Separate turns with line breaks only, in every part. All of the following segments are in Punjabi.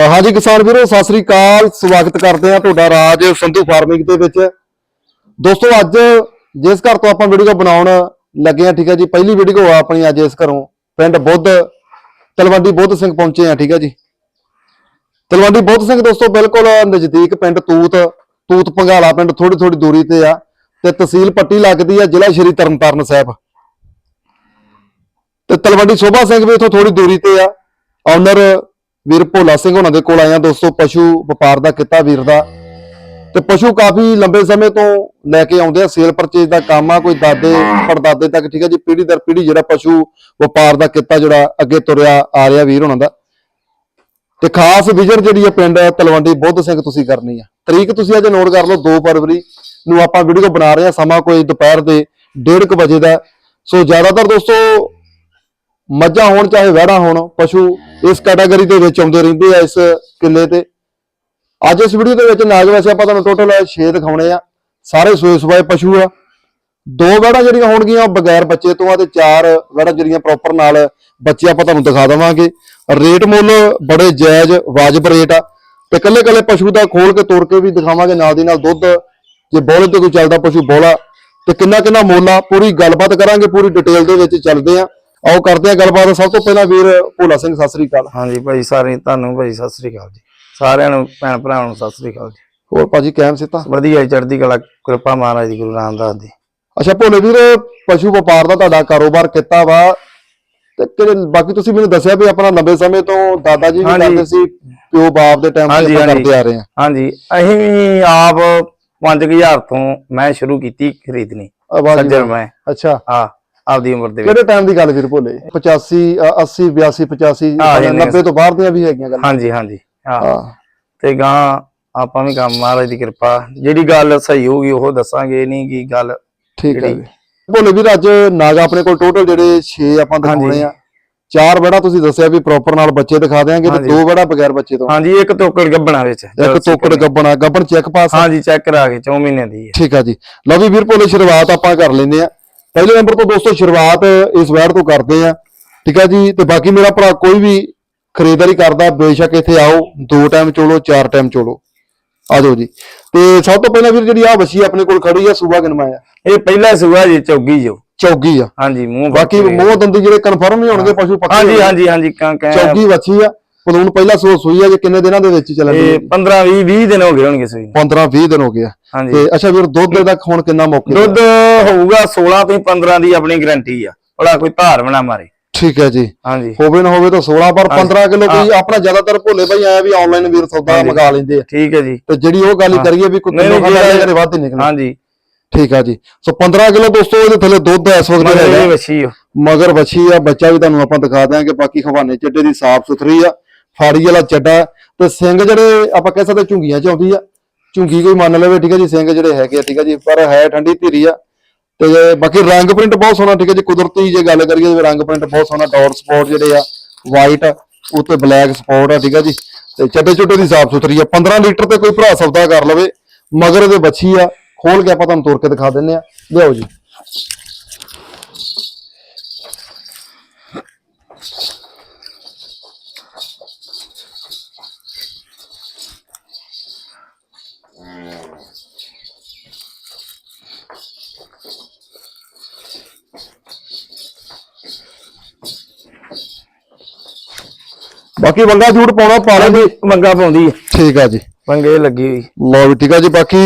ਹਾਂਜੀ ਕਿਸਾਨ ਵੀਰੋ, ਸਤਿ ਸ੍ਰੀ ਅਕਾਲ। ਸਵਾਗਤ ਕਰਦੇ ਆ ਤੁਹਾਡਾ ਰਾਜ ਸੰਧੂ ਫਾਰਮਿੰਗ ਦੇ ਵਿੱਚ। ਦੋਸਤੋ, ਅੱਜ ਜਿਸ ਘਰ ਤੋਂ ਆਪਾਂ ਵੀਡੀਓ ਬਣਾਉਣ ਲੱਗੇ ਆ ਠੀਕ ਹੈ ਜੀ, ਪਹਿਲੀ ਵੀਡੀਓ ਆ ਆਪਣੀ ਅੱਜ ਇਸ ਘਰੋਂ। ਪਿੰਡ ਬੁੱਧ, ਤਲਵੰਡੀ ਬੁੱਧ ਸਿੰਘ ਪਹੁੰਚੇ ਆ ਠੀਕ ਹੈ ਜੀ। ਤਲਵੰਡੀ ਬੁੱਧ ਸਿੰਘ ਦੋਸਤੋ, ਬਿਲਕੁਲ ਨਜ਼ਦੀਕ ਪਿੰਡ ਤੂਤ ਤੂਤ ਪੰਗਾਲਾ ਪਿੰਡ ਥੋੜੀ ਥੋੜੀ ਦੂਰੀ ਤੇ ਆ। ਤੇ ਤਹਿਸੀਲ ਪੱਟੀ ਲੱਗਦੀ ਆ ਜ਼ਿਲ੍ਹਾ ਸ਼੍ਰੀ ਤਰਨਤਾਰਨ ਸਾਹਿਬ। ਤੇ ਤਲਵੰਡੀ ਸੋਭਾ ਸਿੰਘ ਵੀ ਇਥੋਂ ਥੋੜੀ ਦੂਰੀ ਤੇ ਆ। ਓਨਰ ਵੀਰ ਭੋਲਾ ਸਿੰਘ ਉਹਨਾਂ ਦੇ ਕੋਲ ਆਇਆ ਦੋਸਤੋ, ਪਸ਼ੂ ਵਪਾਰ ਦਾ ਕਿੱਤਾ ਵੀਰ ਦਾ। ਤੇ ਪਸ਼ੂ ਕਾਫੀ ਲੰਬੇ ਸਮੇਂ ਤੋਂ ਲੈ ਕੇ ਆਉਂਦੇ ਆ ਸੇਲ ਪਰਚੇਜ ਦਾ ਕੰਮ ਆ, ਕੋਈ ਦਾਦੇ, ਪੜਦਾਦੇ ਤੱਕ, ਠੀਕ ਹੈ ਜੀ, ਪੀੜ੍ਹੀ ਦਰ ਪੀੜ੍ਹੀ ਜਿਹੜਾ ਪਸ਼ੂ ਵਪਾਰ ਦਾ ਕਿੱਤਾ ਜਿਹੜਾ ਅੱਗੇ ਤੁਰਿਆ ਆ ਰਿਹਾ ਵੀਰ ਉਹਨਾਂ ਦਾ। ਤੇ ਖਾਸ ਵਿਜ਼ਿਟ ਜਿਹੜੀ ਹੈ ਪਿੰਡ ਤਲਵੰਡੀ ਬੁੱਧ ਸਿੰਘ ਤੁਸੀਂ ਕਰਨੀ ਆ। ਤਰੀਕ ਤੁਸੀਂ ਅੱਜ ਨੋਟ ਕਰ ਲਓ 2 ਫਰਵਰੀ ਨੂੰ ਆਪਾਂ ਵੀਡੀਓ ਬਣਾ ਰਹੇ ਆ, ਸਮਾਂ ਕੋਈ ਦੁਪਹਿਰ ਦੇ 1:30 ਵਜੇ ਦਾ। ਸੋ ਜ਼ਿਆਦਾਤਰ ਦੋਸਤੋ ਮੱਝਾਂ ਹੋਣ ਚਾਹੇ ਵਹਿੜਾ ਹੋਣ, ਪਸ਼ੂ ਇਸ ਕੈਟਾਗਰੀ ਦੇ ਵਿੱਚ ਆਉਂਦੇ ਰਹਿੰਦੇ ਆ ਇਸ ਕਿੱਲੇ ਤੇ। ਅੱਜ ਇਸ ਵੀਡੀਓ ਦੇ ਵਿੱਚ ਨਾਗ ਵੈਸੇ ਆਪਾਂ ਤੁਹਾਨੂੰ ਟੋਟਲ 6 ਦਿਖਾਉਣੇ ਆ। ਸਾਰੇ ਸੋਏ ਸਵਾਏ ਪਸ਼ੂ ਆ। ਦੋ ਵੜਾ ਜਿਹੜੀਆਂ ਹੋਣਗੀਆਂ, ਉਹ ਬਗੈਰ ਬੱਚੇ ਤੋਂ ਆ ਤੇ ਚਾਰ ਵੜਾ ਜਿਹੜੀਆਂ ਪ੍ਰੋਪਰ ਨਾਲ ਬੱਚੇ ਆਪਾਂ ਤੁਹਾਨੂੰ ਦਿਖਾ ਦਵਾਂਗੇ। ਰੇਟ ਮੁੱਲ ਬੜੇ ਜਾਇਜ਼, ਵਾਜਬ ਰੇਟ ਆ। ਤੇ ਕੱਲੇ ਕੱਲੇ ਪਸ਼ੂ ਦਾ ਖੋਲ ਕੇ ਤੋੜ ਕੇ ਵੀ ਦਿਖਾਵਾਂਗੇ ਨਾਲ ਦੀ ਨਾਲ ਦੁੱਧ। ਜੇ ਬੋਲੇ ਤੇ ਕੋਈ ਚੱਲਦਾ ਪਸ਼ੂ ਬੋਲਾ। ਤੇ ਕਿੰਨਾ ਕਿੰਨਾ ਮੁੱਲ ਆ, ਪੂਰੀ ਗੱਲਬਾਤ ਕਰਾਂਗੇ, ਪੂਰੀ ਡਿਟੇਲ ਦੇ ਵਿੱਚ ਚੱਲਦੇ ਆ। ਆਓ ਕਰਦੇ ਆ ਗੱਲਬਾਤ। ਸਭ ਤੋਂ ਪਹਿਲਾਂ ਵੀਰ ਭੋਲਾ ਸਿੰਘ ਸਤਿ ਸ੍ਰੀ ਅਕਾਲ।
ਹਾਂਜੀ ਭਾਈ ਸਾਰੇ ਤੁਹਾਨੂੰ ਭਾਈ ਸਤਿ ਸ੍ਰੀ ਅਕਾਲ ਜੀ। ਸਾਰਿਆਂ ਨੂੰ ਭੈਣ ਭਰਾਵਾਂ ਨੂੰ ਸਤਿ ਸ੍ਰੀ ਅਕਾਲ ਜੀ।
ਹੋਰ ਭਾਜੀ ਕੈਮ ਸਿੱਤਾ
ਵਧੀਆ ਚੜ੍ਹਦੀ ਕਲਾ ਕਿਰਪਾ ਮਹਾਰਾਜ ਦੀ ਗੁਰੂ ਰਾਮਦਾਸ ਦੀ।
ਅੱਛਾ ਭੋਲੇ ਵੀਰ ਪਸ਼ੂ ਵਪਾਰ ਦਾ ਤੁਹਾਡਾ ਕਾਰੋਬਾਰ ਕੀਤਾ ਵਾ। ਤੇ ਕਿਹੜੇ ਬਾਕੀ ਤੁਸੀਂ ਮੈਨੂੰ ਦੱਸਿਆ ਵੀ ਆਪਣਾ ਲੰਬੇ ਸਮੇਂ ਤੋਂ ਦਾਦਾ ਜੀ ਵੀ। ਕਰਦੇ ਸੀ ਪਿਓ ਬਾਪ ਦੇ ਟਾਈਮ ਤੇ। ਕਰਦੇ ਆ ਰਹੇ ਹਾਂ।
ਹਾਂਜੀ ਅਸੀਂ ਵੀ ਆਪ 5000 ਤੋਂ ਮੈਂ ਸ਼ੁਰੂ ਕੀਤੀ ਖਰੀਦਣੀ। ਮੈਂ।
ਅੱਛਾ।
ਆ ਆਪਦੀ ਉਮਰ ਦੇ ਵਿੱਚ।
ਕਿਹੜੇ ਟਾਈਮ ਦੀ ਗੱਲ ਵੀਰ ਭੋਲੇ? 85 ਅ, 80 82 85
ਹਾਂ, ਇੰਨੇ
90 ਤੋਂ ਬਾਹਰ ਦੀਆਂ ਵੀ ਹੈਗੀਆਂ ਗੱਲਾਂ।
ਹਾਂਜੀ ਹਾਂਜੀ ਹਾਂ।
ਹਾਂ।
ਤੇ ਗਾਂ ਆਪਾਂ ਵੀ ਕੰਮ ਮਹਾਰਾਜ ਦੀ ਕਿਰਪਾ ਜਿਹੜੀ ਗੱਲ ਸਹੀ ਹੋਊਗੀ ਉਹ ਦੱਸਾਂਗੇ ਨਹੀਂ ਕੀ ਗੱਲ
ਠੀਕ ਹੈ ਭੋਲੇ ਵੀਰ ਅੱਜ ਨਾਗਾ ਆਪਣੇ ਕੋਲ ਟੋਟਲ ਜਿਹੜੇ 6 ਆਪਾਂ ਦਿਖਾਉਣੇ ਆ। ਚਾਰ ਬੜਾ ਤੁਸੀਂ ਦੱਸਿਆ ਵੀ ਪ੍ਰੋਪਰ ਨਾਲ ਬੱਚੇ ਦਿਖਾ ਦੇਾਂਗੇ ਤੇ। ਦੋ ਬੜਾ ਬਗੈਰ ਬੱਚੇ ਤੋਂ।
ਹਾਂਜੀ ਇੱਕ ਤੋਕੜ ਗੱਬਣਾ ਵਿੱਚ
ਇੱਕ ਤੋਕੜ ਗੱਬਣਾ ਗੱਬਣ ਚੈੱਕ ਪਾਸ।
ਹਾਂਜੀ ਚੈੱਕ ਕਰਾ ਕੇ 4 ਮਹੀਨੇ ਦੀ ਹੈ।
ਠੀਕ ਆ ਜੀ। ਲਓ ਵੀ ਵੀਰ ਭੋਲੇ ਸ਼ੁਰੂਆਤ ਆਪਾਂ ਕਰ ਲੈਂਦੇ ਆ। ਪਹਿਲੇ ਨੰਬਰ ਤੋਂ ਦੋਸਤੋ ਸ਼ੁਰੂਆਤ ਇਸ ਵੈਰ ਤੋਂ ਕਰਦੇ ਆ ਠੀਕ ਆ ਜੀ? ਤੇ ਬਾਕੀ ਮੇਰਾ ਭਰਾ ਕੋਈ ਵੀ ਖਰੀਦਦਾਰੀ ਕਰਦਾ ਬੇਸ਼ੱਕ ਇੱਥੇ ਆਓ ਦੋ ਟਾਈਮ ਚੋਲੋ ਚਾਰ ਟਾਈਮ ਚੋਲੋ। ਆ ਜਾਓ ਜੀ। ਤੇ ਸਭ ਤੋਂ ਪਹਿਲਾਂ ਵੀਰ ਜਿਹੜੀ ਆ ਵਸੀ ਆਪਣੇ ਕੋਲ ਖੜੀ ਆ ਸੂਬਾ ਗਨਮਾ ਆ?
ਇਹ ਪਹਿਲਾ ਸੂਆ ਜੀ ਚੌਗੀ ਜੋ।
ਚੌਗੀ ਆ।
ਹਾਂਜੀ ਮੂੰਹ
ਬਾਕੀ। ਮੂੰਹ ਦੰਦੀ ਜਿਹੜੇ ਕਨਫਰਮ ਹੀ ਹੋਣਗੇ ਪਸ਼ੂ ਪੱਕੇ
ਹਾਂਜੀ। ਹਾਂਜੀ ਹਾਂਜੀ ਕਾਂ ਕਾਂ
ਚੌਗੀ ਵੱਛੀ ਆ। ਪਲੂਣ ਪਹਿਲਾ ਸੋ ਸੂਈ ਆ ਜੇ ਕਿੰਨੇ ਦਿਨਾਂ ਦੇ ਵਿੱਚ ਚੱਲਣ
ਇਹ
ਦੀ
15 20 20 ਦਿਨ ਹੋ ਗਏ ਹੋਣਗੇ ਸੂਈ ਨੂੰ।
15 20 ਦਿਨ ਹੋ ਗਿਆ
ਹਾਂਜੀ।
ਤੇ ਅੱਛਾ ਵੀਰ ਦੁੱਧ ਦਾ ਹੁਣ ਕਿੰਨਾ ਮੌਕੇ ਦਾ?
ਦੁੱਧ ਹੋਊਗਾ 16 ਤੋਂ 15 ਦੀ ਆਪਣੀ ਗਾਰੰਟੀ ਆ। ਬੜਾ ਕੋਈ ਧਾਰ ਬਣਾ ਮਾਰੇ।
ਠੀਕ ਹੈ ਜੀ।
ਹਾਂਜੀ।
ਹੋਵੇ ਨਾ ਹੋਵੇ ਤਾਂ 16 ਪਰ
ਹਾਂਜੀ।
15 ਕਿਲੋ ਕੋਈ ਆਪਣਾ ਜ਼ਿਆਦਾਤਰ ਭੋਲੇ ਭਾਈ ਆਇਆ ਵੀ ਆਨਲਾਈਨ ਵੀਰ ਸੌਦਾ
ਹਾਂਜੀ।
ਮੰਗਾ ਲੈਂਦੇ ਆ।
ਠੀਕ ਹੈ ਜੀ।
ਤੇ ਜਿਹੜੀ ਉਹ ਗੱਲ ਹੀ। ਕਰੀਏ ਵੀ ਕੋਈ ਕਿਲੋ
ਜਿਹੜਾ-
ਵੱਧ ਹੀ ਨਿਕਲਣਾ।
ਹਾਂਜੀ।
ਠੀਕ ਆ ਜੀ। ਸੋ 15 ਕਿਲੋ ਦੋਸਤੋ ਇਹਦੇ ਥੱਲੇ ਦੁੱਧ ਇਸ ਵਕਤ
ਮਗਰ ਇਹ
ਹੈਗਾ
ਵਛੀ ਓ।
ਮਗਰ ਬੱਚੀ ਆ ਬੱਚਾ ਵੀ ਤੁਹਾਨੂੰ ਆਪਾਂ ਦਿਖਾ ਦਿਆਂਗੇ ਬਾਕੀ ਹਵਾਨੇ ਚੱਡੇ ਦੀ ਸਾਫ਼ ਸੁਥਰੀ ਆ। ਫਾੜੀ ਵਾਲਾ ਚੱਡਾ ਤੇ ਸਿੰਘ ਜਿਹੜੇ ਆਪਾਂ ਕਹਿ ਸਕਦੇ ਝੁੰਗੀਆਂ ਚ ਆਉਂਦੀ ਆ। ਝੁੰਗੀ ਕੋਈ ਮੰਨ ਲਵੇ, ਠੀਕ ਹੈ ਜੀ, ਸਿੰਘ ਜਿਹੜੇ ਹੈਗੇ ਆ, ਠੀਕ ਆ ਜੀ, ਪਰ ਹੈ ਠੰਡੀ ਧੀਰੀ ਆ। ਤੇ ਬਾਕੀ ਰੰਗ ਪ੍ਰਿੰਟ ਬਹੁਤ ਸੋਹਣਾ, ਠੀਕ ਆ ਜੀ, ਕੁਦਰਤੀ ਜੇ ਗੱਲ ਕਰੀਏ ਤੇ ਰੰਗ ਪ੍ਰਿੰਟ ਬਹੁਤ ਸੋਹਣਾ ਡਾਟ ਸਪੌਟ ਜਿਹੜੇ ਆ ਵਾਈਟ ਉੱਤੇ ਬਲੈਕ ਸਪੌਟ ਆ, ਠੀਕ ਆ ਜੀ। ਤੇ ਚੱਡੇ ਚੁੱਟੇ ਦੀ ਸਾਫ਼ ਸੁਥਰੀ ਆ 15 ਲੀਟਰ ਤੇ ਕੋਈ ਭਰਾ ਸੌਦਾ ਕਰ ਲਵੇ, ਮਗਰ ਇਹਦੇ ਬੱਚੀ ਆ, ਖੋਲ ਕੇ ਆਪਾਂ ਤੁਹਾਨੂੰ ਤੋੜ ਕੇ ਦਿਖਾ ਦਿੰਨੇ ਆ। ਲਿਆਓ ਜੀ। ਬਾਕੀ ਵੰਗਾ ਝੂਟ ਪਾਉਣਾ ਪਾ ਲੈ ਜੀ
ਮੰਗਾ ਪਾਉਂਦੀ ਹੈ
ਠੀਕ ਆ ਜੀ।
ਮੰਗੇ ਲੱਗੀ ਹੋਈ।
ਲਓ ਵੀ ਠੀਕ ਆ ਜੀ ਬਾਕੀ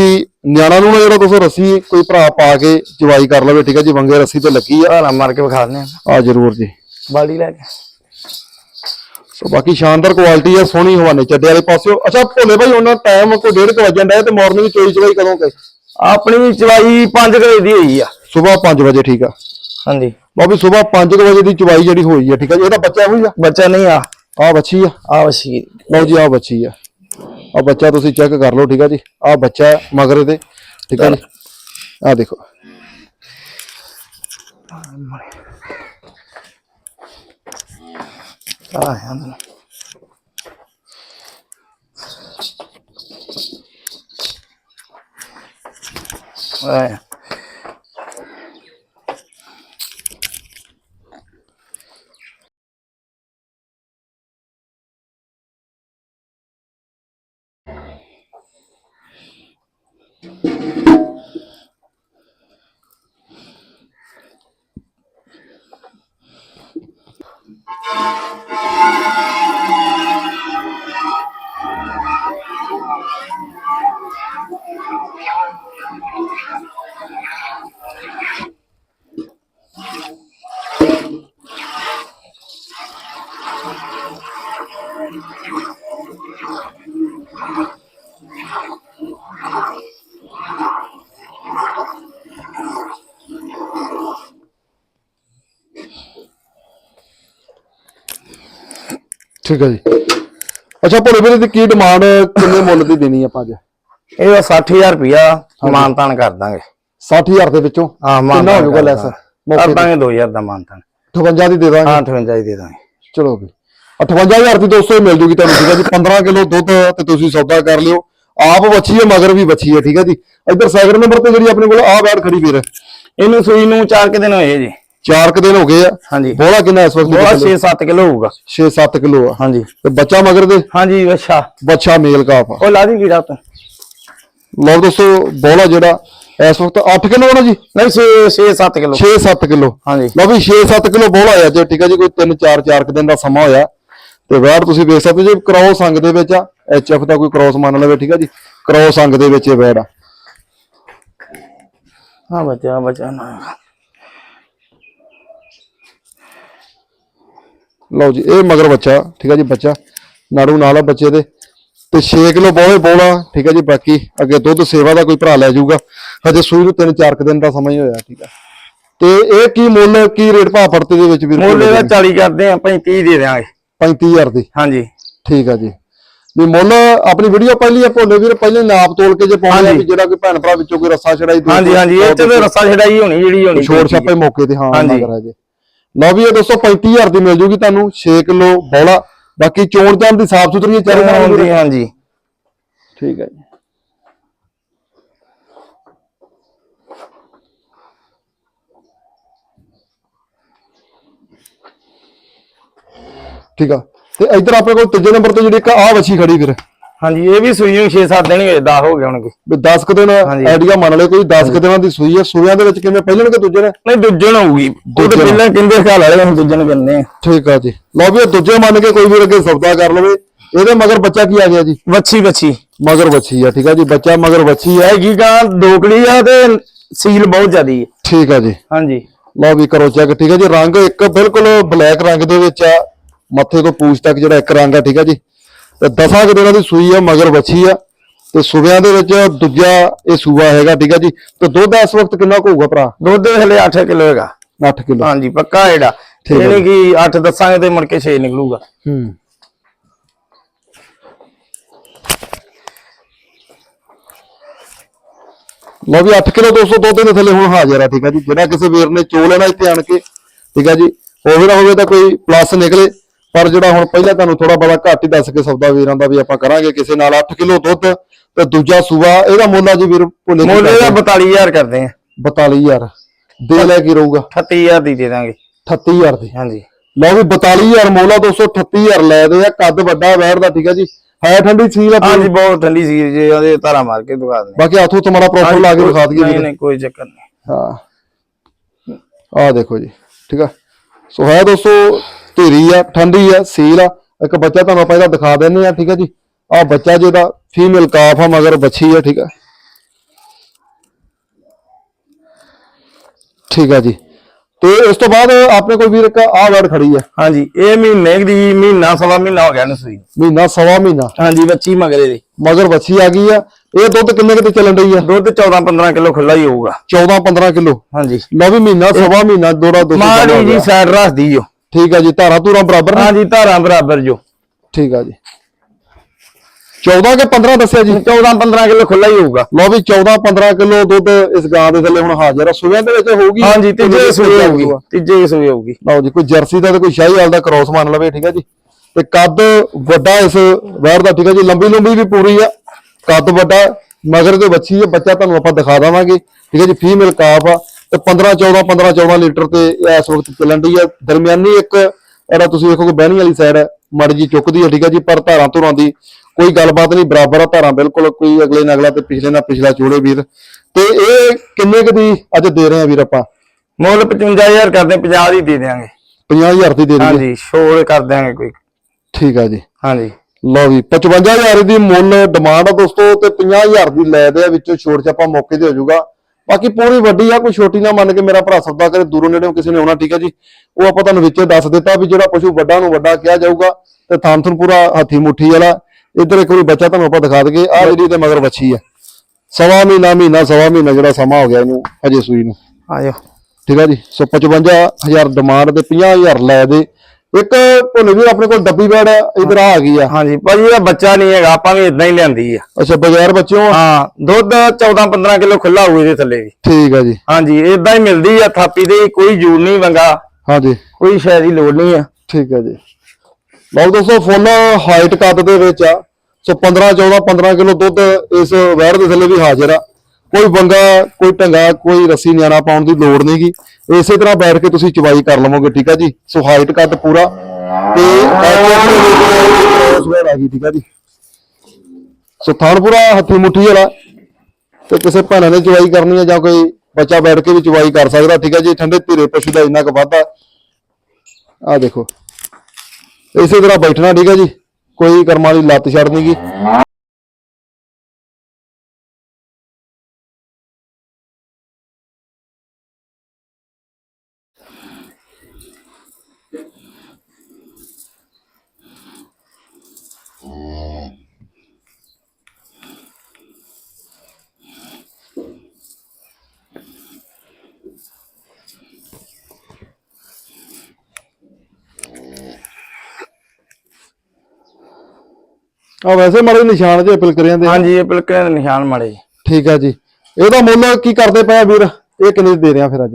ਨਿਆਣਾ ਨੂੰ ਨਾ ਜਿਹੜਾ ਤੁਸੀਂ ਰੱਸੀ ਕੋਈ ਭਰਾ ਪਾ ਕੇ ਜਵਾਈ ਕਰ ਲਵੇ ਠੀਕ ਆ ਜੀ ਵੰਗੇ ਰੱਸੀ ਤੇ ਲੱਗੀ ਆ।
ਧਾਰਾ ਮਾਰ ਕੇ ਵਿਖਾ ਦਿੰਦੇ ਆ।
ਆ ਜਰੂਰ ਜੀ।
ਬਾੜੀ ਲੈ ਕੇ।
ਸੋ ਬਾਕੀ ਸ਼ਾਨਦਾਰ ਕੁਆਲਿਟੀ ਆ ਸੋਹਣੀ ਹਵਾਨੇ ਚੱਡੇ ਵਾਲੇ ਪਾਸਿਓ। ਅੱਛਾ ਭੋਲੇ ਭਾਈ ਉਹਨਾਂ ਟਾਈਮ ਕੋਈ ਡੇਢ ਕੁ ਵਜਣ ਡਿਆ ਤੇ ਮਾਰਨਿੰਗ ਚੋਈ ਚਵਾਈ ਕਦੋਂ ਕਹੇ
ਆਪਣੀ ਵੀ ਚਵਾਈ 5 ਵਜੇ ਦੀ ਹੋਈ ਆ।
ਸਵੇਰ 5 ਵਜੇ ਠੀਕ ਆ।
ਹਾਂਜੀ।
ਬਾਬੀ ਸਵੇਰ 5 ਵਜੇ ਦੀ ਚਵਾਈ ਜਿਹੜੀ ਹੋਈ ਆ ਠੀਕ ਆ ਜੀ ਇਹਦਾ ਬੱਚਾ ਹੋਈ ਆ?
ਬੱਚਾ ਨਹੀਂ ਆ।
ਆ ਬੱਚੀ ਆ
ਆ ਵਛੀ
ਲਓ ਜੀ ਆ ਬੱਚੀ ਆ। ਆ ਬੱਚਾ ਤੁਸੀਂ ਚੈੱਕ ਕਰ ਲਓ, ਠੀਕ ਆ ਜੀ। ਆ ਬੱਚਾ ਹੈ ਮਗਰ ਇਹਦੇ, ਠੀਕ ਆ ਜੀ। ਆ ਦੇਖੋ।
ਆ ਹਾਂ। ਆ
ਠੀਕ ਹੈ ਜੀ। ਅੱਛਾ ਭੋਲੇ ਵੀਰੇ ਦੀ ਕੀ ਡਿਮਾਂਡ ਕਿੰਨੇ ਮੁੱਲ ਦੀ ਦੇਣੀ ਆਪਾਂ ਅੱਜ?
ਇਹਦਾ 60000 ਰੁਪਿਆ ਮਾਨਤਾਨ ਕਰ ਦਾਂਗੇ।
60000 ਦੇ ਵਿੱਚੋਂ?
ਹਾਂ
ਕਿੰਨਾ ਹੋ ਜਾਊਗਾ ਲੈਸ
ਕਰ ਦਾਂਗੇ 2000 ਦਾ ਮਾਨਤਾਨ
58 ਦੀ ਦੇ ਦਾਂਗੇ।
ਹਾਂ 58 ਹੀ ਦੇ ਦਾਂਗੇ।
ਚਲੋ ਵੀ 58000 ਦੀ ਦੋਸਤੋ ਮਿਲ ਜੂਗੀ ਤੁਹਾਨੂੰ ਠੀਕ ਹੈ ਜੀ। 15 ਕਿਲੋ ਦੁੱਧ ਤੇ ਤੁਸੀਂ ਸੌਦਾ ਕਰ ਲਿਓ। ਆਪ ਵੱਛੀ ਹੈ ਮਗਰ ਵੀ ਵੱਛੀ ਹੈ ਠੀਕ ਹੈ ਜੀ। ਇੱਧਰ ਸੈਕਿੰਡ ਨੰਬਰ ਤੇ ਜਿਹੜੀ ਆਪਣੇ ਕੋਲ ਆ ਬੈਠ ਖੜੀ ਵੀਰ।
ਇਹਨੂੰ ਸੂਈ ਨੂੰ 4 ਕਿ ਦਿਨ ਹੋਏ ਜੀ।
ਚਾਰ ਕੁ ਦਿਨ ਹੋ ਗਏ ਆ।
ਹਾਂਜੀ।
ਬੋਲਾ ਕਿੰਨਾ ਇਸ ਵਕਤ
ਬਹੁਤ 6-7 ਕਿਲੋ ਹੋਊਗਾ।
6-7 ਕਿਲੋ ਆ।
ਹਾਂਜੀ।
ਤੇ ਬੱਚਾ ਮਗਰ ਦੇ?
ਹਾਂਜੀ ਅੱਛਾ।
ਬੱਚਾ ਮੇਲ ਕਾਫ ਆ।
ਉਹ ਲਾ ਦੀ ਵੀਰਾ ਤੂੰ
ਲਓ ਦੋਸਤੋ ਬੋਲਾ ਜਿਹੜਾ ਇਸ ਵਕਤ 8 ਕਿਲੋ ਆ ਨਾ ਜੀ?
ਨਹੀਂ 6-7 ਕਿਲੋ।
6-7 ਕਿਲੋ।
ਹਾਂਜੀ।
ਲਓ ਵੀ 6-7 ਕਿਲੋ ਬੋਲਾ ਆ ਜੇ ਠੀਕ ਹੈ ਜੀ ਕੋਈ 3-4 4 ਦਿਨ ਦਾ ਸਮਾਂ ਹੋਇਆ। ਤੇ ਵੈੜ ਤੁਸੀਂ ਵੇਖ ਸਕਦੇ ਜੇ ਕ੍ਰੋਸ ਸੰਗ ਦੇ ਵਿੱਚ ਆ ਐਚਐਫ ਦਾ ਕੋਈ ਕ੍ਰੋਸ ਮੰਨ ਲਵੇ ਠੀਕ ਹੈ ਜੀ ਕ੍ਰੋਸ ਸੰਗ ਦੇ ਵਿੱਚ ਇਹ ਵੈੜ ਆ।
ਹਾਂ ਬੱਚਾ ਬੱਚਾ ਨਾ।
ਲਓ ਜੀ ਇਹ ਮਗਰ ਬੱਚਾ ਠੀਕ ਹੈ ਜੀ ਬੱਚਾ। ਨਾੜੂ ਨਾਲ ਆ ਬੱਚੇ ਦੇ। ਤੇ 6 ਕਿਲੋ ਬੋਲੇ ਬੋਲਾ ਠੀਕ ਹੈ ਜੀ ਬਾਕੀ ਅੱਗੇ ਦੁੱਧ ਸੇਵਾ ਦਾ ਕੋਈ ਭਰਾ ਲੈ ਜਾਊਗਾ। ਹਜੇ ਸੂਈ ਨੂੰ 3-4 ਦਿਨ ਦਾ ਸਮਾਂ ਹੀ ਹੋਇਆ ਠੀਕ ਹੈ ਤੇ ਇਹ ਕੀ ਮੁੱਲ ਕੀ ਰੇਟ ਭਾਅ ਪੜਤੇ ਦੇ ਵਿੱਚ ਵੀਰ
ਮੁੱਲ ਇਹਦਾ 40 ਕਰਦੇ ਆ 35 ਦੇ ਦਿਆਂਗੇ।
35000 ਦੀ।
ਹਾਂਜੀ।
ਠੀਕ ਆ ਜੀ। ਵੀ ਮੁੱਲ ਆਪਣੀ ਵੀਡੀਓ ਪਹਿਲੀ ਆ ਭੋਲੇ ਵੀਰ? ਪਹਿਲੇ ਨਾਪ ਤੋਲ ਕੇ ਜੇ ਪਾਉਂਦੇ ਆ। ਵੀ ਜਿਹੜਾ ਕੋਈ ਭੈਣ ਭਰਾ ਵਿੱਚੋਂ ਕੋਈ ਰੱਸਾ ਛੜਾਈ
ਹਾਂਜੀ ਹਾਂਜੀ ਇਹ ਤੇ ਰਸਾ ਛੜਾਈ ਹੋਣੀ ਜਿਹੜੀ ਹੋਣੀ।
ਛੋੜ ਛਾਪੇ ਮੌਕੇ ਤੇ ਹਾਂ ਆ ਜੇ। ਲਓ ਵੀ ਇਹ ਦੋਸਤੋ 35000 ਦੀ ਮਿਲ ਜੂਗੀ ਤੁਹਾਨੂੰ 6 ਕਿਲੋ ਬੋਲਾ ਬਾਕੀ ਚੋਣ ਚਾਣ ਦੀ ਸਾਫ਼ ਸੁਥਰੀ ਚਾਰੇ
ਹਾਂਜੀ ਹਾਂਜੀ।
ਠੀਕ ਹੈ ਜੀ। ਠੀਕ ਆ। ਤੇ ਇੱਧਰ ਆਪਣੇ ਕੋਲ ਤੀਜੇ ਨੰਬਰ ਤੇ ਜਿਹੜੀ ਇੱਕ ਆ ਵੱਛੀ ਖੜੀ ਫਿਰ
ਹਾਂਜੀ ਇਹ ਵੀ ਸੂਈ ਨੂੰ 6-7 ਦਿਨ ਹੀ ਹੋਏ 10 ਹੋ ਗਏ ਹੋਣਗੇ।
ਵੀ 10 ਕੁ ਦਿਨ
ਹਾਂਜੀ।
ਆਈਡੀਆ ਮੰਨ ਲਓ ਕੋਈ 10 ਕੁ ਦਿਨਾਂ ਦੀ ਸੂਈ ਹੈ ਸੂਈਆਂ ਦੇ ਵਿੱਚ ਕਿਵੇਂ ਪਹਿਲਣ ਕਿ ਦੂਜੇ ਨੇ?
ਨਹੀਂ ਦੂਜਣ ਹੋਊਗੀ। ਉਹ ਤੇ
ਦੂਜਣ।
ਪਹਿਲਾਂ ਕਹਿੰਦੇ ਖਾ ਵਾਲੇ ਹੁਣ ਦੂਜਣ ਕਹਿੰਦੇ ਆ।
ਠੀਕ ਆ ਜੀ। ਲਓ ਵੀ ਇਹ ਦੂਜੇ ਮੰਨ ਕੇ ਕੋਈ ਵੀ ਅੱਗੇ ਸੌਦਾ ਕਰ ਲਵੇ। ਇਹਦੇ ਮਗਰ ਬੱਚਾ ਕੀ ਆ ਗਿਆ ਜੀ?
ਵੱਛੀ ਵੱਛੀ।
ਮਗਰ ਬੱਚੀ ਆ ਠੀਕ ਆ ਜੀ। ਬੱਚਾ ਮਗਰ ਬੱਚੀ ਆ।
ਹੈਗੀ ਗਾਂ ਦੋਕੜੀ ਆ ਤੇ ਸੀਲ ਬਹੁਤ ਜ਼ਿਆਦੀ ਹੈ
ਠੀਕ ਆ ਜੀ।
ਹਾਂਜੀ।
ਲਓ ਵੀ ਕਰੋ ਚੈੱਕ ਠੀਕ ਹੈ ਜੀ। ਰੰਗ ਇੱਕ ਬਿਲਕੁਲ ਬਲੈਕ ਰੰਗ ਦੇ ਵਿੱਚ ਆ। ਮੱਥੇ ਤੋਂ ਪੂਛ ਤੱਕ ਜਿਹੜਾ ਇੱਕ ਰੰਗ ਆ ਠੀਕ ਹੈ ਜੀ। ਤੇ ਦਸਾਂ ਕੁ ਦਿਨਾਂ ਦੀ ਸੂਈ ਆ ਮਗਰ ਬੱਚੀ ਆ ਤੇ ਸੂਬਿਆਂ ਦੇ ਵਿੱਚ ਦੂਜਾ ਇਹ ਸੂਆ ਹੈਗਾ ਠੀਕ ਹੈ ਜੀ। ਤੇ ਦੁੱਧ ਇਸ ਵਕਤ ਕਿੰਨਾ ਕੁ ਹੋਊਗਾ ਭਰਾ?
ਦੁੱਧ ਹਲੇ 8 ਕਿਲੋ ਹੈਗਾ।
8 ਕਿਲੋ।
ਹਾਂਜੀ ਪੱਕਾ
ਹੈ।
ਇਹਨੇ ਕੀ 8 ਦੱਸਾਂਗੇ ਤੇ ਮੁੜ ਕੇ 6 ਨਿਕਲੂਗਾ।
ਹੂੰ। ਲਓ ਵੀ 8 ਕਿਲੋ 200 ਦੁੱਧ ਦੇ ਥੱਲੇ ਹੁਣ ਹਾਜ਼ਰ ਆ ਠੀਕ ਹੈ ਜੀ। ਜਿਹੜਾ ਕਿਸੇ ਵੀਰ ਨੇ ਚੋ ਲੈਣਾ ਇੱਥੇ ਆਣ ਕੇ ਠੀਕ ਹੈ ਜੀ। ਹੋਵੇ ਨਾ ਹੋਵੇ ਤਾਂ ਕੋਈ ਪਲੱਸ ਨਿਕਲੇ। ਪਰ ਜਿਹੜਾ ਹੁਣ ਪਹਿਲਾਂ ਤੁਹਾਨੂੰ ਥੋੜਾ ਬੜਾ ਘੱਟ ਹੀ ਦੱਸ ਕੇ ਸੌਦਾ ਵੀਰਾਂ ਦਾ ਵੀ ਆਪਾਂ ਕਰਾਂਗੇ ਕਿਸੇ ਨਾਲ 8 ਕਿਲੋ ਦੁੱਧ ਤੇ ਦੂਜਾ ਸੂਆ ਇਹਦਾ ਮੁੱਲ ਆ ਜੀ ਵੀਰ ਭੁੱਲੇ
ਮੁੱਲ ਇਹਦਾ 42000 ਕਰਦੇ ਆ।
42000 ਦੇ ਲੈ ਕੀ ਰਹੂਗਾ?
38000 ਦੀ ਦੇ ਦਾਂਗੇ।
38000 ਦੀ।
ਹਾਂਜੀ।
ਲਓ ਵੀ 42000 ਮੋਲਾ 238 ਲੈ ਦੇ ਆ ਕੱਦ ਵੱਡਾ ਵੈਰ ਦਾ ਠੀਕ ਹੈ ਜੀ। ਹੈ ਠੰਡੀ ਸੀਲ ਆ।
ਹਾਂਜੀ ਬਹੁਤ ਠੰਡੀ ਸੀ ਜੇ ਉਹਦੇ ਧਾਰਾ ਮਾਰ ਕੇ ਦਿਖਾ ਦਿੰਦੇ
ਬਾਕੀ ਹੱਥੋਂ ਤੁਹਾਡਾ ਪ੍ਰੋਪਰ ਲਾ ਕੇ ਦਿਖਾ ਦਈਏ
ਨਹੀਂ। ਨਹੀਂ ਕੋਈ ਚੱਕਰ ਨਹੀਂ।
ਹਾਂ। ਆਹ ਦੇਖੋ ਜੀ ਠੀਕ ਆ। ਸੋ ਹੈ ਦੋਸਤੋ ਧੀਰੀ ਆ ਠੰਡੀ ਆ ਸੀਲ ਆ। ਇੱਕ ਬੱਚਾ ਤੁਹਾਨੂੰ ਆਪਾਂ ਇਹਦਾ ਦਿਖਾ ਦਿੰਨੇ ਆ ਠੀਕ ਆ ਜੀ। ਆਹ ਬੱਚਾ ਜਿਹਦਾ ਫੀਮੇਲ ਕਾਫ ਆ ਮਗਰ ਬੱਚੀ ਆ ਠੀਕ ਆ। ਠੀਕ ਆ ਜੀ। ਤੇ ਇਸ ਤੋਂ ਬਾਅਦ ਆਪਣੇ ਕੋਲ ਵੀਰ ਇੱਕ ਆਹ ਵਰਡ ਖੜੀ ਆ।
ਹਾਂਜੀ ਇਹ ਮਹੀਨੇ ਦੀ ਮਹੀਨਾ ਸਵਾ ਮਹੀਨਾ ਹੋ ਗਿਆ ਨੂੰ ਸੂਈ
ਮਹੀਨਾ ਸਵਾ ਮਹੀਨਾ।
ਹਾਂਜੀ ਬੱਚੀ ਮਗਰੇ ਦੀ।
ਮਗਰ ਬੱਚੀ ਆ ਗਈ ਆ। ਇਹ ਦੁੱਧ ਕਿੰਨੇ ਕਿਤੇ ਚੱਲਣ ਰਹੀ ਆ?
ਦੁੱਧ 14 15 ਕਿਲੋ ਖੁੱਲਾ ਹੀ ਹੋਊਗਾ।
14 15 ਕਿਲੋ।
ਹਾਂਜੀ।
ਲਓ ਵੀ ਮਹੀਨਾ ਸਵਾ ਮਹੀਨਾ ਦੋੜਾ ਦੋ
ਮਾੜੀ ਜੀ ਸਾਈਡ ਰੱਖਦੀ ਜੋ।
ਠੀਕ ਆ ਜੀ ਧਾਰਾ ਧੂਰਾ ਬਰਾਬਰ ਨੇ?
ਹਾਂਜੀ ਧਾਰਾਂ ਬਰਾਬਰ ਜੋ।
ਠੀਕ ਆ ਜੀ। 14 ਕੇ 15 ਦੱਸਿਆ ਜੀ?
14 15 ਕਿਲੋ ਖੁੱਲਾ ਹੀ ਹੋਊਗਾ।
ਲਓ ਵੀ 14 15 ਕਿਲੋ ਦੁੱਧ ਇਸ ਗਾਂ ਦੇ ਥੱਲੇ ਹੁਣ ਹਾਜ਼ਰ ਆ। ਸੂਬਿਆਂ ਦੇ ਵਿੱਚ ਹੋਊਗੀ?
ਹਾਂਜੀ ਤੀਜੇ ਸੂਏ ਹੋਊਗੀ। ਤੀਜੇ ਸੂਏ ਹੋਊਗੀ।
ਲਓ ਜੀ ਕੋਈ ਜਰਸੀ ਦਾ ਤੇ ਕੋਈ ਸ਼ਾਹੀਵਾਲ ਦਾ ਕ੍ਰੋਸ ਮੰਨ ਲਵੇ ਠੀਕ ਹੈ ਜੀ। ਤੇ ਕੱਦ ਵੱਡਾ ਇਸ ਵੈਰ ਦਾ ਠੀਕ ਹੈ ਜੀ। ਲੰਬੀ ਲੰਬੀ ਵੀ ਪੂਰੀ ਆ। ਕੱਦ ਵੱਡਾ ਮਗਰ ਦੇ ਬੱਚੀ ਹੈ ਬੱਚਾ ਤੁਹਾਨੂੰ ਆਪਾਂ ਦਿਖਾ ਦੇਵਾਂਗੇ। ਠੀਕ ਹੈ ਜੀ ਫੀਮੇਲ ਕਾਫ ਆ। ਤੇ 15 14 15 14 ਲੀਟਰ ਤੇ ਇਸ ਵਕਤ ਚੱਲਣ ਦੀ ਆ। ਦਰਮਿਆਨੀ ਇੱਕ ਇਹਦਾ ਤੁਸੀਂ ਵੇਖੋਗੇ ਬਹਿਣੀ ਵਾਲੀ ਸਾਈਡ ਮਾੜੀ ਜੀ ਚੁੱਕਦੀ ਹੈ ਠੀਕ ਹੈ ਜੀ ਪਰ ਧਾਰਾਂ ਧੁਰਾਂ ਦੀ ਕੋਈ ਗੱਲਬਾਤ ਨਹੀਂ ਬਰਾਬਰ ਆ ਧਾਰਾਂ ਬਿਲਕੁਲ ਕੋਈ ਅਗਲੇ ਨਾਲ ਅਗਲਾ ਤੇ ਪਿਛਲੇ ਨਾਲ ਪਿਛਲਾ ਚੋੜੇ ਵੀਰ। ਤੇ ਇਹ ਕਿੰਨੇ ਕੁ ਦੀ ਅੱਜ ਦੇ ਰਹੇ ਆ ਵੀਰ ਆਪਾਂ?
ਮੁੱਲ 55000 ਕਰਦੇ 50 ਦੀ ਦੇ ਦਿਆਂਗੇ।
50000 ਦੀ ਦੇ ਦਈਏ।
ਹਾਂਜੀ ਛੋੜ ਕਰ ਦਿਆਂਗੇ ਕੋਈ।
ਠੀਕ ਆ ਜੀ।
ਹਾਂਜੀ।
ਲਓ ਵੀ 55000 ਦੀ ਮੁੱਲ ਡਿਮਾਂਡ ਆ ਦੋਸਤੋ ਤੇ 50000 ਦੀ ਲੈ ਦੇ ਆ, ਵਿੱਚੋਂ ਛੋੜ ਛਾਪਾ ਮੌਕੇ ਤੇ ਹੋ ਜਾਊਗਾ। ਬਾਕੀ ਪੂਰੀ ਵੱਡੀ ਆ ਕੋਈ ਛੋਟੀ ਨਾ ਮੰਨ ਕੇ ਮੇਰਾ ਭਰਾ ਸੌਦਾ ਕਰੇ ਦੂਰੋਂ ਨੇੜੇੋਂ ਕਿਸੇ ਨੇ ਆਉਣਾ ਠੀਕ ਆ ਜੀ। ਉਹ ਆਪਾਂ ਤੁਹਾਨੂੰ ਵਿੱਚੋਂ ਦੱਸ ਦਿੱਤਾ ਵੀ ਜਿਹੜਾ ਪਸ਼ੂ ਵੱਡਾ ਨੂੰ ਵੱਡਾ ਕਿਹਾ ਜਾਊਗਾ ਤੇ ਥਾਨ ਥੁਨ ਪੂਰਾ ਹੱਥੀ ਮੁੱਠੀ ਵਾਲਾ ਇੱਧਰ ਇੱਕ ਵਾਰੀ ਬੱਚਾ ਤੁਹਾਨੂੰ ਆਪਾਂ ਦਿਖਾ ਦਈਏ ਆ ਜਿਹੜੀ ਤੇ ਮਗਰ ਵੱਛੀ ਆ। ਸਵਾ ਮਹੀਨਾ ਮਹੀਨਾ ਸਵਾ ਮਹੀਨਾ ਜਿਹੜਾ ਸਮਾਂ ਹੋ ਗਿਆ ਇਹਨੂੰ ਹਜੇ ਸੂਈ ਨੂੰ।
ਆਜੋ
ਠੀਕ ਆ ਜੀ ਸੋ 55000 ਡਿਮਾਂਡ ਤੇ 50000 ਲੈ ਦੇ। ਇੱਕ ਭੁੱਲ ਵੀ ਆਪਣੇ ਕੋਲ ਡੱਬੀ ਬੈੜ ਇਧਰ ਆ ਗਈ ਆ।
ਹਾਂਜੀ ਭਾਜੀ ਇਹਦਾ ਬੱਚਾ ਨਹੀਂ ਹੈਗਾ ਆਪਾਂ ਵੀ ਇਦਾਂ ਹੀ ਲਿਆਂਦੀ ਆ।
ਅੱਛਾ ਬਗੈਰ ਬੱਚਿਓ?
ਹਾਂ ਦੁੱਧ 14 15 ਕਿਲੋ ਖੁੱਲਾ ਹੋਊ ਇਹਦੇ ਥੱਲੇ ਵੀ।
ਠੀਕ ਆ ਜੀ।
ਹਾਂਜੀ ਇਦਾਂ ਹੀ ਮਿਲਦੀ ਆ ਥਾਪੀ ਦੇ ਕੋਈ ਜੂੜ ਨਹੀਂ ਵੰਗਾ
ਹਾਂਜੀ।
ਕੋਈ ਸ਼ੈ ਦੀ ਲੋੜ ਨਹੀਂ ਆ।
ਠੀਕ ਹੈ ਜੀ। ਲਓ ਦੋਸਤੋ ਫੁੱਲ ਹਾਈਟ ਕੱਦ ਦੇ ਵਿੱਚ ਆ। ਸੋ 15 14 15 ਕਿਲੋ ਦੁੱਧ ਇਸ ਵੈੜ ਦੇ ਥੱਲੇ ਵੀ ਹਾਜ਼ਰ ਆ। ਕੋਈ ਬੰਗਾ ਕੋਈ ਟੰਗਾ ਕੋਈ ਰੱਸੀ ਨਿਆਣਾ ਪਾਉਣ ਦੀ ਲੋੜ ਨਹੀਂਗੀ ਇਸੇ ਤਰ੍ਹਾਂ ਬੈਠ ਕੇ ਤੁਸੀਂ ਚਵਾਈ ਕਰ ਲਵੋਗੇ, ਠੀਕ ਆ ਜੀ? ਸੋ ਹਾਈਟ ਕੱਦ ਪੂਰਾ। ਤੇ ਉਸ ਆ ਗਈ, ਠੀਕ ਆ ਜੀ? ਸੋ ਥਾਣ ਪੂਰਾ ਹੱਥੀ ਮੁੱਠੀ ਵਾਲਾ। ਤੇ ਕਿਸੇ ਭੈਣਾਂ ਨੇ ਚਵਾਈ ਕਰਨੀ ਹੈ ਜਾਂ ਕੋਈ ਬੱਚਾ ਬੈਠ ਕੇ ਵੀ ਚਵਾਈ ਕਰ ਸਕਦਾ, ਠੀਕ ਹੈ ਜੀ? ਠੰਡੇ ਧੀਰੇ ਪਸ਼ੂ ਦਾ ਇੰਨਾ ਕੁ ਵਾਧਾ। ਆ ਦੇਖੋ। ਇਸੇ ਤਰ੍ਹਾਂ ਬੈਠਣਾ, ਠੀਕ ਹੈ ਜੀ? ਕੋਈ ਕਰਮਾਂ ਦੀ ਲੱਤ ਛੱਡਣੀ ਗੀ। ਆ ਵੈਸੇ ਮਾੜੇ ਨਿਸ਼ਾਨ ਜੇ ਪਿਲਕਰਿਆਂ ਦੇ
ਹਾਂਜੀ ਇਹ ਪਿਲਕਣੇ ਦੇ ਨਿਸ਼ਾਨ ਮਾੜੇ ਜੀ
ਠੀਕ ਹੈ ਜੀ। ਇਹਦਾ ਮੁੱਲ ਕੀ ਕਰਦੇ ਪਏ ਵੀਰ? ਇਹ ਕਿੰਨੇ ਦੀ ਰਿਆਂ ਫਿਰ ਅੱਜ?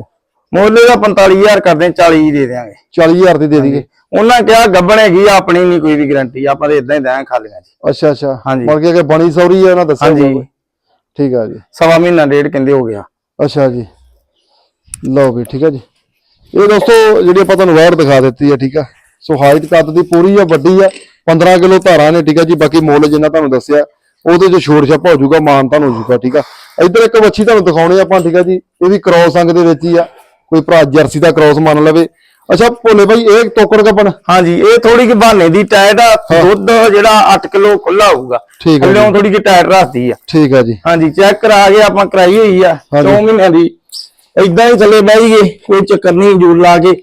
ਮੁੱਲ ਇਹਦਾ 45000 ਕਰਦੇ 40 ਹੀ ਦੇ ਦਿਆਂਗੇ।
40000 ਦੀ ਦੇ ਦਈਏ।
ਉਹਨਾਂ ਕਿਹਾ ਗੱਬਣ ਹੈਗੀ ਆ, ਆਪਣੀ ਨਹੀਂ ਕੋਈ ਵੀ ਗਾਰੰਟੀ ਆਪਾਂ ਤੇ ਇਦਾਂ ਹੀ ਦਾਂ ਖਾਲੀਆਂ ਜੀ।
ਅੱਛਾ ਅੱਛਾ।
ਹਾਂਜੀ।
ਮੁੜ ਕੇ ਕਿ ਬਣੀ ਸੌਰੀ ਹੈ ਉਹਨਾਂ ਦੱਸਿਆ
ਹਾਂਜੀ।
ਠੀਕ ਆ ਜੀ।
ਸਵਾ ਮਹੀਨਾ ਡੇਢ ਕਹਿੰਦੇ ਹੋ ਗਿਆ।
ਅੱਛਾ ਜੀ। ਲਓ ਵੀ ਠੀਕ ਹੈ ਜੀ। ਇਹ ਦੋਸਤੋ ਜਿਹੜੀ ਆਪਾਂ ਤੁਹਾਨੂੰ ਵਾਇਰ ਦਿਖਾ ਦਿੱਤੀ ਹੈ ਠੀਕ ਆ। ਸੋ ਹਾਈਟ ਕੱਦ ਦੀ ਪੂਰੀ ਆ ਵੱਡੀ ਆ। 15 ਕਿਲੋ ਧਾਰਾਂ ਨੇ ਠੀਕ ਆ ਜੀ ਬਾਕੀ ਮੁੱਲ ਜਿੰਨਾ ਤੁਹਾਨੂੰ ਦੱਸਿਆ ਉਹਦੇ ਚ ਛੋੜ ਛਾਪਾ ਹੋ ਜਾਊਗਾ ਮਾਨ ਤੁਹਾਨੂੰ ਹੋ ਜਾਊਗਾ ਠੀਕ ਆ। ਇੱਧਰ ਇੱਕ ਵੱਛੀ ਤੁਹਾਨੂੰ ਦਿਖਾਉਣੀ ਆਪਾਂ ਠੀਕ ਆ ਜੀ ਇਹ ਵੀ ਕ੍ਰੋਸ ਅੰਗ ਦੇ ਵਿੱਚ ਹੀ ਆ। ਕੋਈ ਭਰਾ ਜਰਸੀ ਦਾ ਕ੍ਰੋਸ ਮੰਨ ਲਵੇ। ਅੱਛਾ ਭੋਲੇ ਭਾਈ ਇਹ ਟੋਕੜ ਕੱਪਣ?
ਹਾਂਜੀ ਇਹ ਥੋੜੀ ਕਿ ਬਹਾਨੇ ਦੀ ਟਾਇਟ ਆ ਦੁੱਧ ਜਿਹੜਾ 8 ਕਿਲੋ ਖੁੱਲਾ ਹੋਊਗਾ। ਥੱਲੇੋਂ ਥੋੜੀ ਕਿ ਟਾਇਟ ਰੱਖਦੀ ਆ।
ਠੀਕ ਆ ਜੀ।
ਹਾਂਜੀ ਚੈੱਕ ਕਰਾ ਕੇ ਆਪਾਂ ਕਰਾਈ ਹੋਈ ਆ
ਹਾਂਜੀ।
2 ਮਹੀਨਿਆਂ ਦੀ। ਇਦਾਂ ਹੀ ਥੱਲੇ ਬਹਿ ਗਏ ਕੋਈ ਚੱਕਰ ਨਹੀਂ ਜੂੜ ਲਾ ਕੇ।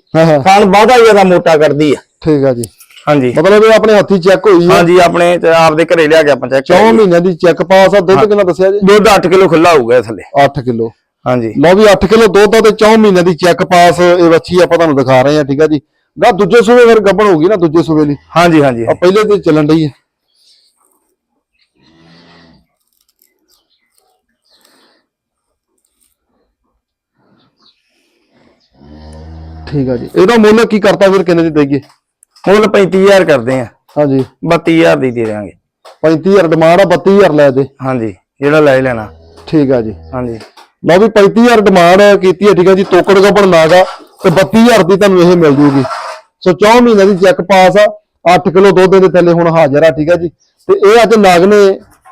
ਖਾਣ ਬਾਦਾ ਜ਼ਿਆਦਾ ਮੋਟਾ ਕਰਦੀ ਆ।
ਠੀਕ ਆ ਜੀ।
ਹਾਂਜੀ।
ਮਤਲਬ ਇਹ ਆਪਣੇ ਹੱਥੀ ਚੈੱਕ ਹੋਈ ਆ
ਹਾਂਜੀ ਆਪਣੇ ਤੇ ਆਪਦੇ ਘਰੇ ਲਿਆ ਕੇ ਆਪਾਂ ਚੈੱਕ
4 ਮਹੀਨਿਆਂ ਦੀ ਚੈੱਕ ਪਾਸ ਆ ਦੁੱਧ ਕਿੰਨਾ ਦੱਸਿਆ ਜੀ?
ਦੁੱਧ 8 ਕਿਲੋ ਖੁੱਲਾ ਹੋਊਗਾ ਥੱਲੇ।
8 ਕਿਲੋ।
ਹਾਂਜੀ।
ਲਓ ਵੀ 8 ਕਿਲੋ ਦੁੱਧ ਆ ਤੇ 4 ਮਹੀਨਿਆਂ ਦੀ ਚੈੱਕ ਪਾਸ ਇਹ ਵੱਛੀ ਆਪਾਂ ਤੁਹਾਨੂੰ ਦਿਖਾ ਰਹੇ ਹਾਂ ਠੀਕ ਆ ਜੀ। ਗਾ ਦੂਜੇ ਸੂਬੇ ਫਿਰ ਗੱਬਣ ਹੋਗੀ ਨਾ ਦੂਜੇ ਸੂਬੇ ਲਈ।
ਹਾਂਜੀ ਹਾਂਜੀ।
ਆ ਪਹਿਲੇ ਤੇ ਚੱਲਣ ਡਈ ਹੈ। ਠੀਕ ਆ ਜੀ। ਇਹਦਾ ਮੁੱਲ ਕੀ ਕਰਤਾ ਫਿਰ ਕਿੰਨੇ ਦੀ ਦੇਈਏ?
ਮੁੱਲ 35000 ਕਰਦੇ ਆ।
ਹਾਂਜੀ।
32000 ਦੀ ਦੇ ਦਿਆਂਗੇ।
35000 ਡਿਮਾਂਡ ਆ 32000 ਲੈ ਦੇ
ਹਾਂਜੀ ਜਿਹੜਾ ਲੈ ਲੈਣਾ।
ਠੀਕ ਆ ਜੀ।
ਹਾਂਜੀ।
ਲਓ ਵੀ 35000 ਡਿਮਾਂਡ ਕੀਤੀ ਹੈ ਠੀਕ ਹੈ ਜੀ। ਤੋਕੜ ਗੱਬਣ ਨਾਗਾ ਤੇ 32000 ਦੀ ਤੁਹਾਨੂੰ ਇਹ ਮਿਲ ਜੂਗੀ। ਸੋ 4 ਮਹੀਨਿਆਂ ਦੀ ਚੈੱਕ ਪਾਸ ਆ 8 ਕਿਲੋ ਦੁੱਧ ਦੇ ਥੱਲੇ ਹੁਣ ਹਾਜ਼ਰ ਆ ਠੀਕ ਹੈ ਜੀ। ਤੇ ਇਹ ਅੱਜ ਨਾਗ ਨੇ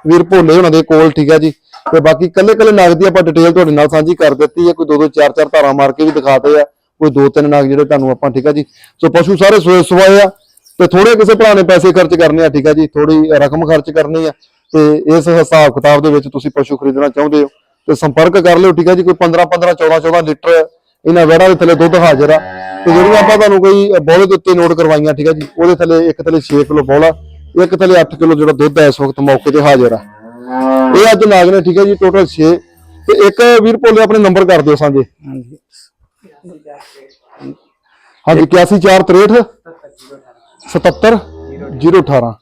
ਵੀਰ ਭੋਲੇ ਉਹਨਾਂ ਦੇ ਕੋਲ ਠੀਕ ਹੈ ਜੀ। ਤੇ ਬਾਕੀ ਕੱਲੇ ਕੱਲੇ ਨਾਗ ਦੀ ਆਪਾਂ ਡਿਟੇਲ ਤੁਹਾਡੇ ਨਾਲ ਸਾਂਝੀ ਕਰ ਦਿੱਤੀ ਹੈ ਕੋਈ ਦੋ ਦੋ ਚਾਰ ਚਾਰ ਧਾਰਾਂ ਮਾਰ ਕੇ ਵੀ ਦਿਖਾਤੇ ਆ। ਕੋਈ ਦੋ ਤਿੰਨ ਨਾਗ ਜਿਹੜੇ ਤੁਹਾਨੂੰ ਆਪਾਂ, ਠੀਕ ਆ ਜੀ? ਸੋ ਪਸ਼ੂ ਸਾਰੇ ਸੋਏ ਸਵਾਏ ਆ ਤੇ ਥੋੜੇ ਕਿਸੇ ਭਰਾ ਨੇ ਪੈਸੇ ਖਰਚ ਕਰਨੇ ਆ, ਠੀਕ ਆ ਜੀ? ਥੋੜੀ ਰਕਮ ਖਰਚ ਕਰਨੀ ਆ ਤੇ ਇਸ ਹਿਸਾਬ ਕਿਤਾਬ ਦੇ ਵਿੱਚ ਤੁਸੀਂ ਪਸ਼ੂ ਖਰੀਦਣਾ ਚਾਹੁੰਦੇ ਹੋ। ਤੇ ਸੰਪਰਕ ਕਰ ਲਿਓ, ਠੀਕ ਹੈ ਜੀ? ਕੋਈ 15 15 14 14 ਲੀਟਰ ਇਹਨਾਂ ਵੜਾ ਦੇ ਥੱਲੇ ਦੁੱਧ ਹਾਜ਼ਰ ਆ। ਤੇ ਜਿਹੜੀਆਂ ਆਪਾਂ ਤੁਹਾਨੂੰ ਕੋਈ ਬੋਲੇ ਦੇ ਉੱਤੇ ਨੋਟ ਕਰਵਾਈਆਂ, ਠੀਕ ਆ ਜੀ? ਉਹਦੇ ਥੱਲੇ ਇੱਕ ਥੱਲੇ 6 ਕਿਲੋ ਬੋਲਾ, ਇੱਕ ਥੱਲੇ 8 ਕਿਲੋ ਜਿਹੜਾ ਦੁੱਧ ਹੈ ਇਸ ਵਕਤ ਮੌਕੇ ਤੇ ਹਾਜ਼ਰ ਆ। ਇਹ ਅੱਜ ਨਾਗ ਨੇ, ਠੀਕ ਹੈ ਜੀ? ਟੋਟਲ 6 ਤੇ ਇੱਕ ਵੀਰ ਭੋਲੇ, ਆਪਣੇ ਨੰਬਰ ਕਰ ਦਿਓ ਸਾਂਝੇ।
ਹਾਂਜੀ।
ਹਾਂਜੀ 8143 77 018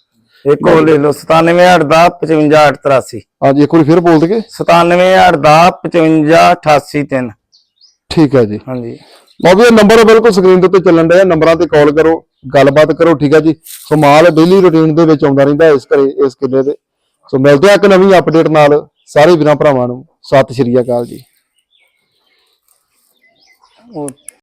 ਇੱਕ ਹੋਰ ਲੈ ਲਓ 97810 55883
ਹਾਂਜੀ ਇੱਕ ਵਾਰੀ ਫਿਰ ਬੋਲ ਦਗੇ
97810 55883
ਠੀਕ ਹੈ ਜੀ।
ਹਾਂਜੀ।
ਲਓ ਵੀ ਇਹ ਨੰਬਰ ਬਿਲਕੁਲ ਸਕਰੀਨ ਦੇ ਉੱਤੇ ਚੱਲਣ ਡਿਆ ਨੰਬਰਾਂ ਤੇ ਕਾਲ ਕਰੋ ਗੱਲਬਾਤ ਕਰੋ ਠੀਕ ਹੈ ਜੀ। ਸੋ ਮਾਲ ਡੇਲੀ ਰੁਟੀਨ ਦੇ ਵਿੱਚ ਆਉਂਦਾ ਰਹਿੰਦਾ ਇਸ ਘਰੇ ਇਸ ਕਿੱਲੇ ਦੇ ਸੋ ਮਿਲਦੇ ਆ ਇੱਕ ਨਵੀਂ ਅਪਡੇਟ ਨਾਲ। ਸਾਰੇ ਵੀਰਾਂ ਭਰਾਵਾਂ ਨੂੰ ਸਤਿ ਸ਼੍ਰੀ ਅਕਾਲ ਜੀ।
ਉਹ